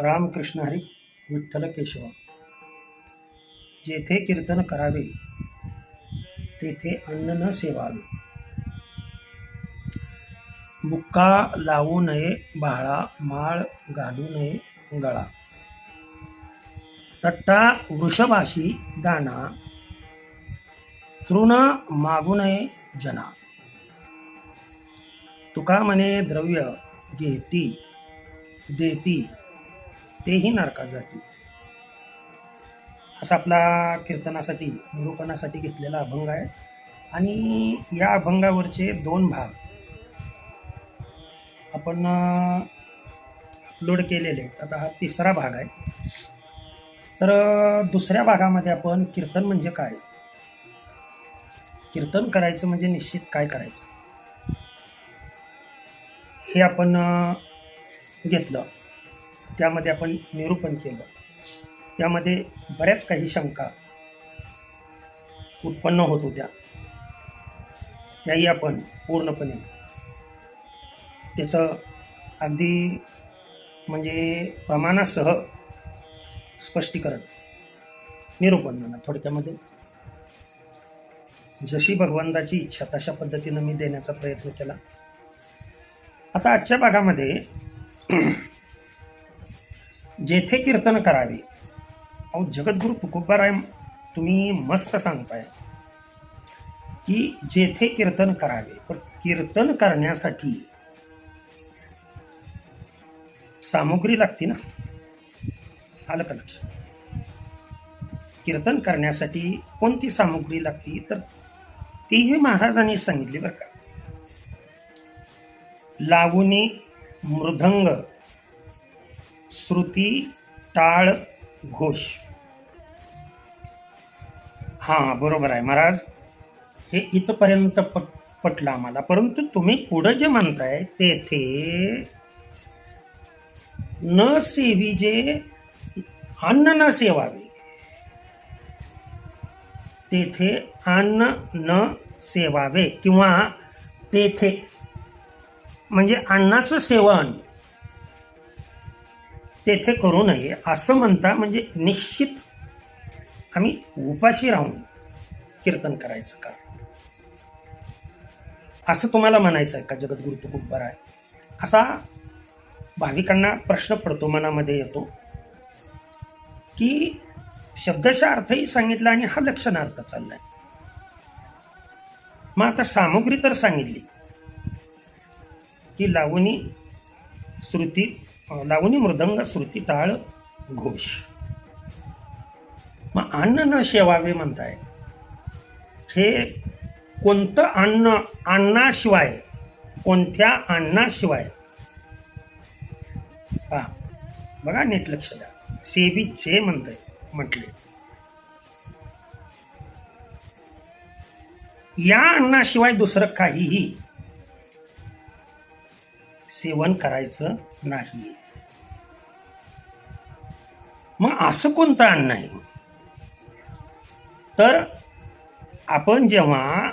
रामकृष्ण हरी विठ्ठल केशव. जेथे कीर्तन करावे तेथे अन्न न सेवावे. बुक्का लावू नये बाळा माळ घालू नये गळा. तट्टा वृषभाशी दाणा तृण मागू नये जना. तुका म्हणे द्रव्य घेती देती तेही नारकात जातील. असा आपला कीर्तनासाठी निरूपणासाठी घेतलेला अभंग आहे. आणि या अभंगावरचे दोन भाग आपण अपलोड केलेले आहेत. आता हा तिसरा भाग आहे. तर दुसऱ्या भागामध्ये आपण कीर्तन म्हणजे काय? कीर्तन करायचं म्हणजे निश्चित काय करायचं? हे आपण घेतलं. त्यामध्ये आपण निरूपण केलं. त्यामध्ये बऱ्याच काही शंका उत्पन्न होत होत्या. त्याही आपण पूर्णपणे. त्याचं अगदी म्हणजे प्रमाणासह स्पष्टीकरण. निरूपण म्हणा थोडक्यामध्ये. जशी भगवंताची इच्छा तशा पद्धतीनं मी देण्याचा प्रयत्न केला. आता आजच्या भागामध्ये जेथे कीर्तन करावे. अहो जगद्गुरु तुकोबाराय तुम्ही मस्त सांगताय की जेथे कीर्तन करावे. पण कीर्तन करण्यासाठी सामुग्री लागते ना? आलं का लक्षात कीर्तन करण्यासाठी कोणती सामुग्री लागते? तर तीही महाराजांनी सांगितली बरं का. लावणी मृदंग श्रुती टाळ घोष. हां बरोबर आहे महाराज. हे इथपर्यंत पट पटलं आम्हाला. परंतु तुम्ही पुढं जे म्हणताय तेथे न सेवी जे अन्न न सेवावे तेथे अन्न न सेवावे किंवा तेथे म्हणजे अन्नाचं सेवन तेथे करू नये. असं म्हणता म्हणजे निश्चित आम्ही उपाशी राहून कीर्तन करायचं का? असं तुम्हाला म्हणायचं आहे का? जगद्गुरु तुकुब्बार आहे असा भाविकांना प्रश्न पडतो मनामध्ये येतो की शब्दशा अर्थही सांगितला आणि हा लक्षणार्थ चाललाय. मग आता सामुग्री तर सांगितली. की लावणी श्रुती लावणी मृदंग श्रुती टाळ घोष. मग अन्न न शेवावे म्हणताय. हे कोणतं अन्न अन्नाशिवाय कोणत्या अन्नाशिवाय? हा बघा नीट लक्ष द्या. सेवीचे म्हणताय म्हटले. या अन्नाशिवाय दुसरं काहीही सेवन करायचं नाही. मग असं कोणतं अन्न आहे तर आपण जेव्हा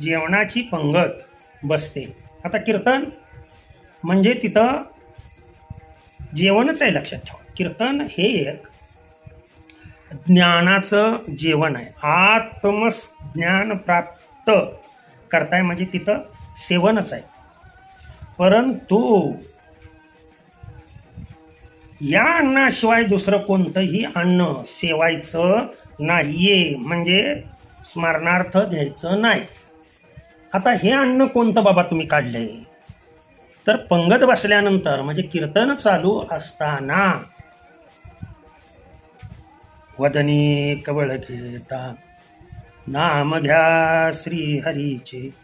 जेवणाची पंगत बसते. आता कीर्तन म्हणजे तिथं जेवणच आहे लक्षात ठेवा. कीर्तन हे एक ज्ञानाचं जेवण आहे. आत्मज्ञान प्राप्त करताय म्हणजे तिथं सेवनच आहे. परंतु या अन्नाशिवाय दुसरं कोणतंही अन्न सेवायचं नाहीये. म्हणजे स्मरणार्थ घ्यायचं नाही. आता हे अन्न कोणतं बाबा तुम्ही काढलंय? तर पंगत बसल्यानंतर म्हणजे कीर्तन चालू असताना वदनी कवळ घेता नाम घ्या श्री हरीचे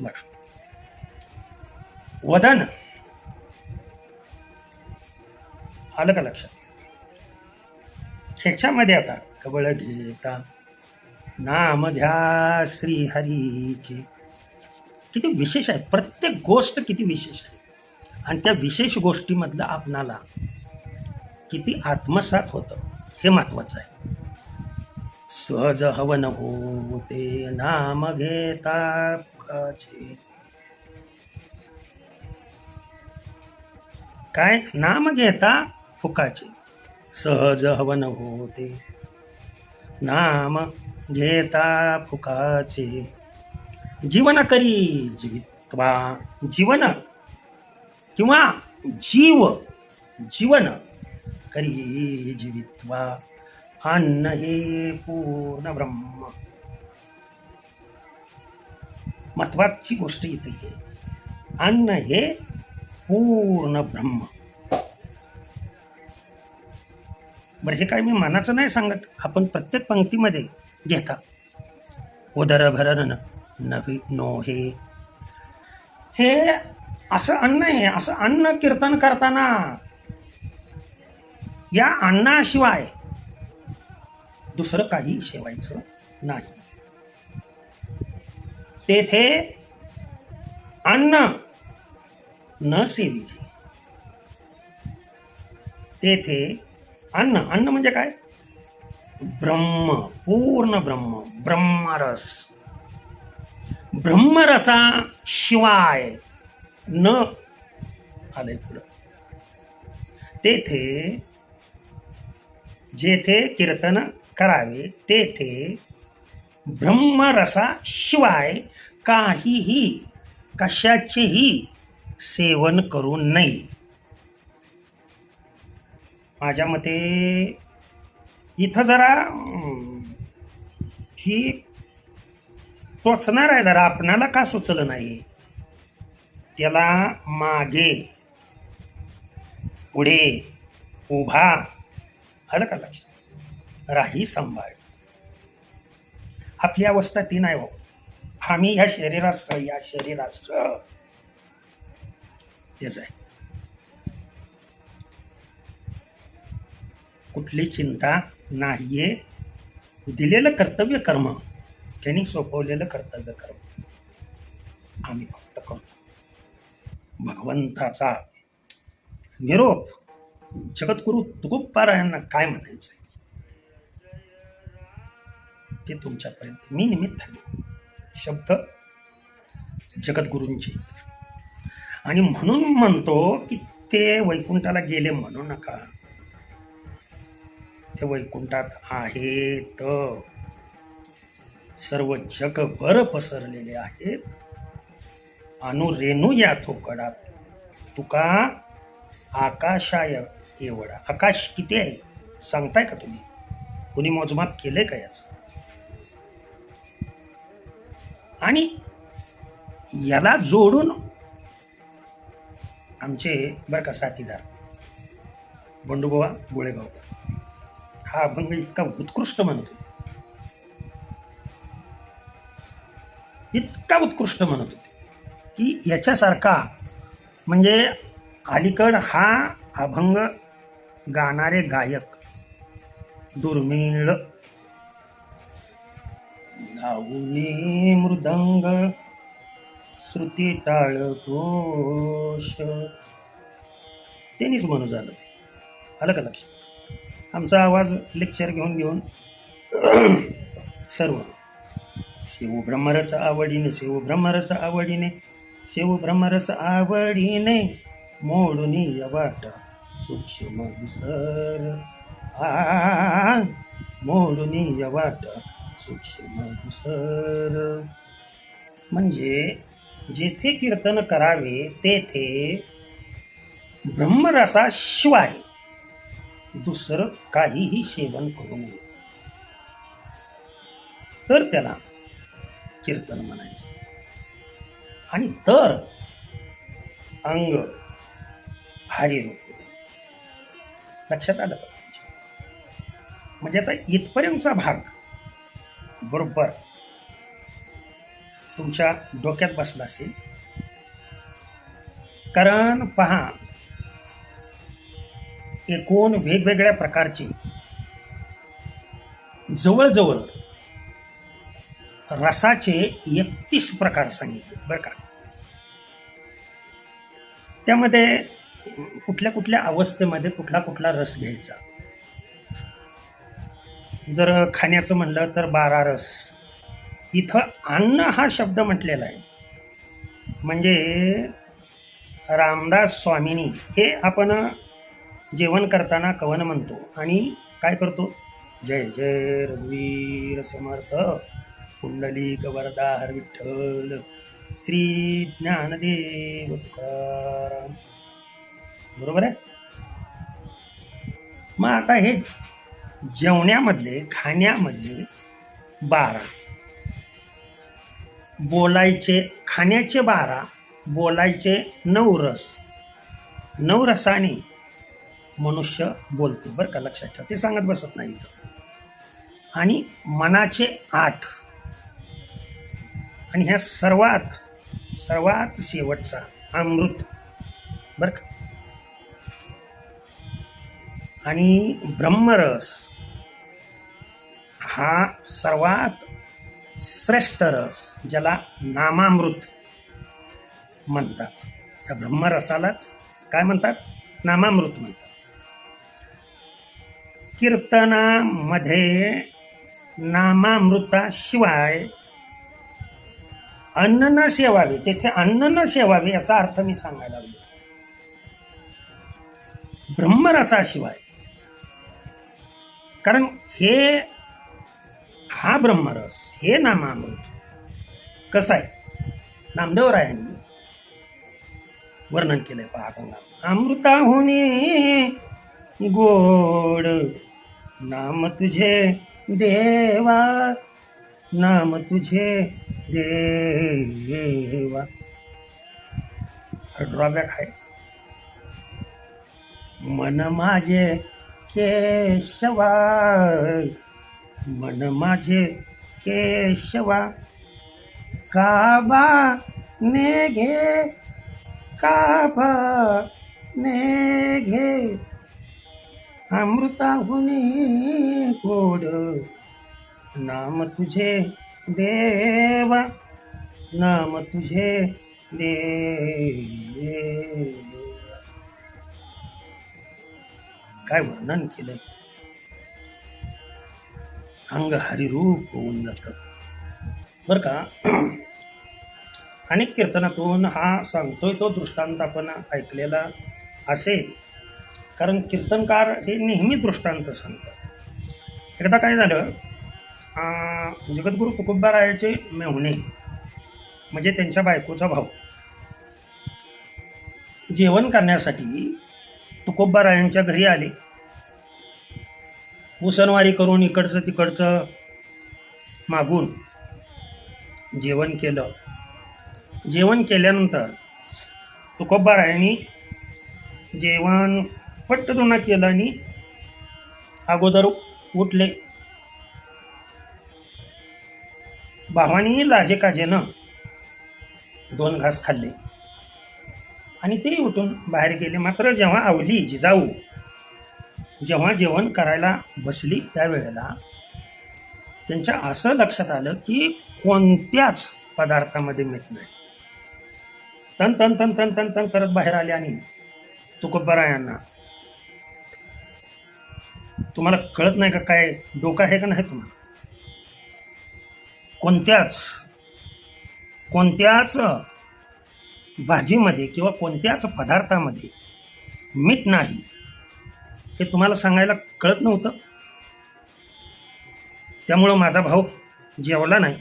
बघा वदन आलं का लक्षात ह्याच्यामध्ये आता कवळ घेता नाम घ्या श्रीहरीचे किती विशेष आहे प्रत्येक गोष्ट किती विशेष आहे आणि त्या विशेष गोष्टीमधलं आपणाला किती आत्मसात होतं हे महत्वाचं आहे सहज हवन होते नाम घेता सुखाचे काय? नाम घेता फुकाचे. सहज हवन होते. नाम घेता फुकाचे. जीवन करी जीवित्वा. जीवन किंवा जीव जीवन करी जीवित्वा. अन्न हे पूर्ण ब्रह्म. महत्वाची गोष्ट इथे आहे. अन्न हे पूर्ण ब्रह्म. बरं हे काय मी मनाचं नाही सांगत. आपण प्रत्येक पंक्तीमध्ये घेता. उदर भरण नवी नो हे हे असं अन्न आहे. असं अन्न कीर्तन करताना या अन्नाशिवाय दुसरं काही शेवायचं नाही. तेथे अन्न न सेविजे तेथे अन्न अन्न म्हणजे काय? ब्रह्म पूर्ण ब्रह्म ब्रह्मरस. ब्रह्मरसाशिवाय न आले पुढं. तेथे जेथे कीर्तन करावे तेथे ब्रह्मरसाशिवाय काहीही कशाचेही सेवन करू नये. माझ्या मते इथं जरा ही टोचणार आहे जरा. आपणाला का सुचलं नाही? त्याला मागे पुढे उभा आलं का राही सांभाळ. आपली अवस्था ती नाही हो. आम्ही ह्या शरीराचं या शरीराचं तेच आहे. कुठली चिंता नाहीये. दिलेलं कर्तव्य कर्म. त्यांनी सोपवलेलं कर्तव्य कर्म. आम्ही फक्त करतो भगवंताचा निरोप. जगद्गुरु तुकोप्पारायांना काय म्हणायचंय? ते तुमच्यापर्यंत मी निमित्त आहे. शब्द जगद्गुरूंचे. आणि म्हणून म्हणतो की ते वैकुंठाला गेले म्हणू नका. ते वैकुंठात आहेत. सर्व जगभर पसरलेले आहेत. अनुरेणू या थोकडात. तुका आकाशाय एवढा. आकाश किती आहे? सांगताय का तुम्ही? कुणी मोजमाप केलंय का याचं? आणि याला जोडून आमचे बरं का साथीदार बंडूबोवा गोळेगाव. हा अभंग इतका उत्कृष्ट म्हणत होते. इतका उत्कृष्ट म्हणत होते की याच्यासारखा म्हणजे अलीकड हा अभंग गाणारे गायक दुर्मिळ लावणी मृदंग श्रुती टाळ घोष त्यांनीच म्हणू झालं. आलं का लक्ष? आमचा आवाज लेक्चर घेऊन घेऊन सर्व. शिव ब्रह्मरस आवडीने शिव ब्रह्मरस आवडीने शिव ब्रह्मरस आवडीने मोडून वाट. सूक्ष्म दुसर आ मोडून वाट. सूक्ष्म दुसर म्हणजे जेथे कीर्तन करावे तेथे ब्रह्मरसाशिवाय दुसरं काहीही सेवन करू नये. तर त्याला कीर्तन म्हणायचं. आणि तर अंग भारी रूप होते. लक्षात आलं म्हणजे आता इथपर्यंतचा भाग बरोबर. तुमच्या डोक्यात बसला असेल. कारण पहा एकूण वेगवेगळ्या प्रकारचे जवळजवळ रसाचे एकतीस प्रकार सांगितले बरं का? त्यामध्ये कुठल्या कुठल्या अवस्थेमध्ये कुठला कुठला रस घ्यायचा? जर खाण्याचं म्हणलं तर बारा रस. इथं अन्न हा शब्द म्हटलेला आहे. म्हणजे रामदास स्वामीनी हे आपण जेवण करताना कवन म्हणतो आणि काय करतो? जय जय रघुवीर समर्थ. पुंडलिक वरदा हर विठ्ठल. श्री ज्ञानदेव तुकाराम. बरोबर आहे? मग आता हे जेवण्यामधले खाण्यामधले बारा. बोलायचे खाण्याचे बारा बोलायचे नऊ रस नऊ रसाने मनुष्य बोलतो. बरं का लक्षात ठेवा. ते सांगत बसत नाही इथं. आणि मनाचे आठ. आणि ह्या सर्वात सर्वात शेवटचा अमृत. बरं का? आणि ब्रह्मरस हा सर्वात श्रेष्ठ रस ज्याला नामामृत म्हणतात. त्या ब्रह्मरसालाच काय म्हणतात? नामामृत म्हणतात. कीर्तनामध्ये नामामृताशिवाय अन्न न सेवावे तेथे अन्न न सेवावे याचा अर्थ मी सांगायला लागलो. ब्रह्मरसाशिवाय कारण हे हा ब्रह्मरस हे नामामृत. कसं आहे? नामदेवरायांनी वर्णन केलंय पहा अमृता होणे गोड नाम तुझे देवा नाम तुझे देवा. ड्रॉबॅक आहे. मन माझे केशवा मन माझे केशवा काबा ने घे काबा ने घे अमृताहुनी गोड नाम तुझे देवा नाम तुझे देवा। काय वर्णन केलं? अंग हरिरूप होऊन जातं बरं का? अनेक कीर्तनातून हा सांगतोय तो दृष्टांत आपण ऐकलेला असेल कारण कीर्तनकार हे नेहमी दृष्टांत सांगतात. एकदा काय झालं? अं, जगद्गुरू तुकोबारायाचे मेहुणे म्हणजे त्यांच्या बायकोचा भाऊ जेवण करण्यासाठी तुकोबारायांच्या घरी आले. उसनवारी करून इकडचं तिकडचं मागून जेवण केलं. जेवण केल्यानंतर तुकोबारायांनी जेवण पट्ट दोना केलं आणि अगोदर उठले. भावानी लाजे काजेनं दोन घास खाल्ले. आणि ते उठून बाहेर गेले. मात्र जेव्हा आवली जिजाऊ जेव्हा जेवण करायला बसली त्यावेळेला त्यांच्या असं लक्षात आलं की कोणत्याच पदार्थामध्ये मीठ नाही. तन तन तन तन तन तन करत बाहेर आले आणि तुकोबरायांना तुम्हाला कळत नाही का काय डोका आहे का नाही तुम्हाला? कोणत्याच कोणत्याच भाजीमध्ये किंवा कोणत्याच पदार्थामध्ये मीठ नाही हे तुम्हाला सांगायला कळत नव्हतं. त्यामुळं माझा भाऊ जेवला नाही.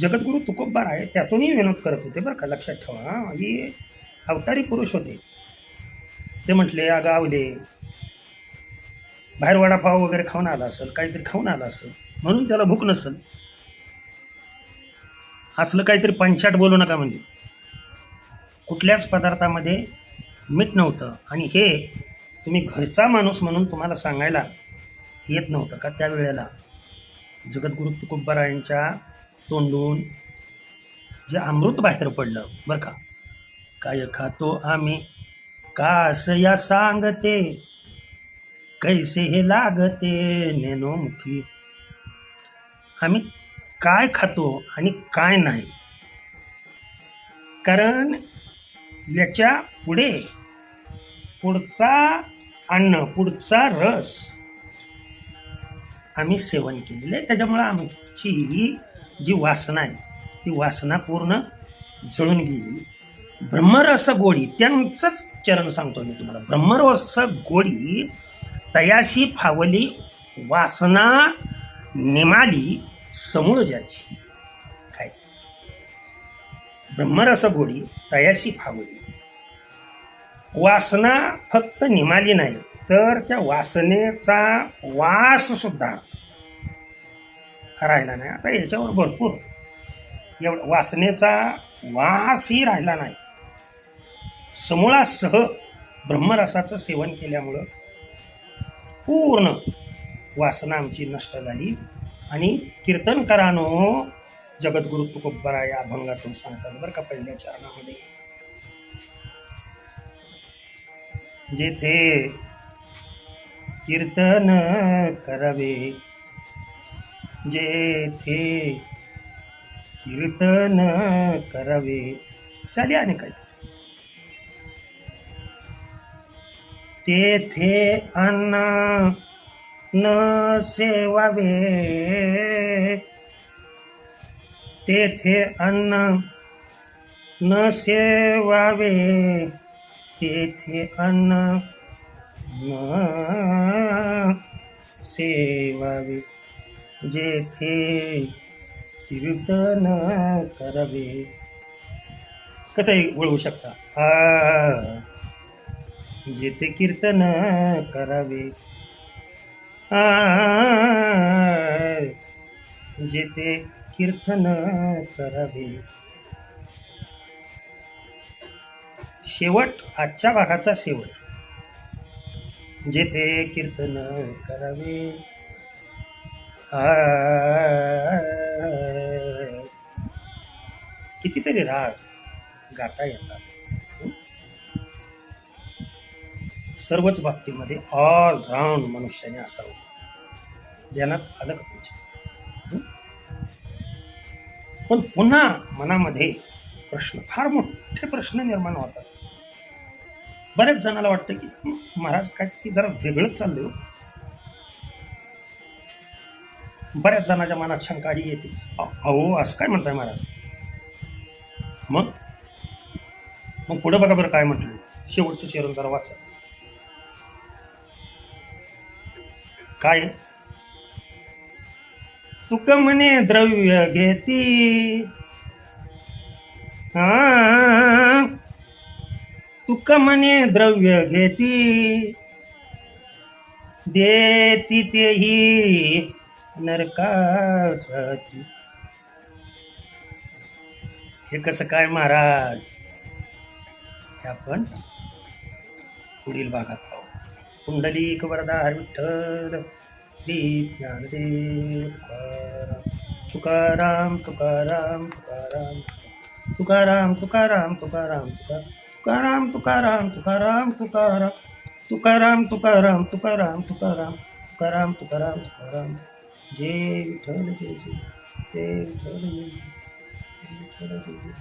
जगद्गुरू तुकोबार आहे त्यातूनही विनोद करत होते बरं का लक्षात ठेवा हां. ही अवतारी पुरुष होते. ते म्हटले अगं आवले बाहेर वडापाव वगैरे खाऊन आला असेल काहीतरी खाऊन आला असेल म्हणून त्याला भूक नसेल. असलं काहीतरी पंचाट बोलू नका म्हणजे. कुठल्याच पदार्थामध्ये मीठ नव्हतं. आणि हे तुम्ही घरचा माणूस म्हणून तुम्हाला सांगायला येत नव्हतं का त्यावेळेला? जगद्गुरु तुकोबारायांच्या तोंडून जे अमृत बाहेर पडलं बरं का? काय खातो आम्ही? कास या सांगते? कैसे हे लागते? नेनो मुखी. आम्ही काय खातो आणि काय नाही. कारण याच्यापुढे पुढचा अन्न पुढचा रस आम्ही सेवन केलेलं आहे. त्याच्यामुळं आमची ही जी वासना आहे ती वासना पूर्ण जळून गेली. ब्रह्मरस गोडी त्यांचंच चरण सांगतो मी तुम्हाला. ब्रह्मरस गोडी तयाशी फावली वासना निमाली समूळ ज्याची काय? ब्रह्मरस गोडी तयाशी फावली वासना फक्त निमाली नाही तर त्या वासनेचा वास सुद्धा राहिला नाही. आता याच्यावर भरपूर एवढं वासनेचा वासही राहिला नाही. समूळासह ब्रह्मरसाचं सेवन केल्यामुळं पूर्ण वासना आमची नष्ट झाली. आणि कीर्तनकारानो जगद्गुरु तुकोबरा या अभंगातून सांगतात बरं का पहिल्या चरणामध्ये. जेथे कीर्तन करावे जेथे कीर्तन करावे. चाले आणि काय? तेथे अन्ना न सेवावे. तेथे अन्न न सेवावे. तेथे अन्न न सेवावे. जेथे कीर्तन करावे. कसंही वळवू शकता? आ जेथे कीर्तन करावे. जेथे कीर्तन करावे. शेवट आजच्या भागाचा शेवट. जेथे कीर्तन करावे. आ कितीतरी राग गाता येतात. सर्वच बाबतीमध्ये ऑलराऊंड मनुष्याने असावं. ध्यानात आलं का तुमच्या? पण पुन्हा मनामध्ये प्रश्न फार मोठे प्रश्न निर्माण होतात. बऱ्याच जणाला वाटतं की महाराज काय की जरा वेगळंच चाललंय हो." बऱ्याच जणाच्या मनात शंका ही येते अहो असं काय म्हणताय महाराज? मग? मग पुढं बघा बरं काय म्हटलं. शेवटचं चरण जरा वाचा. काय? तुक म्हणे द्रव्य घेती. हा. तुक म्हणे द्रव्य घेती. देती तेही नरकाची हे कसं काय महाराज? हे आपण पुढील भागात पाहू कुंडलिक वरदा विठ्ठल श्री ज्ञानदेव तुकाराम तुकाराम तुकाराम तुकाराम तुकाराम तुकाराम तुकाराम तुकाराम तुकाराम तुकाराम तुकाराम तुकाराम तुकाराम तुकाराम तुकाराम तुकाराम तुकाराम जय विठ्ठल जय जय जय विठ्ठल जय जय विठ्ठल जय जय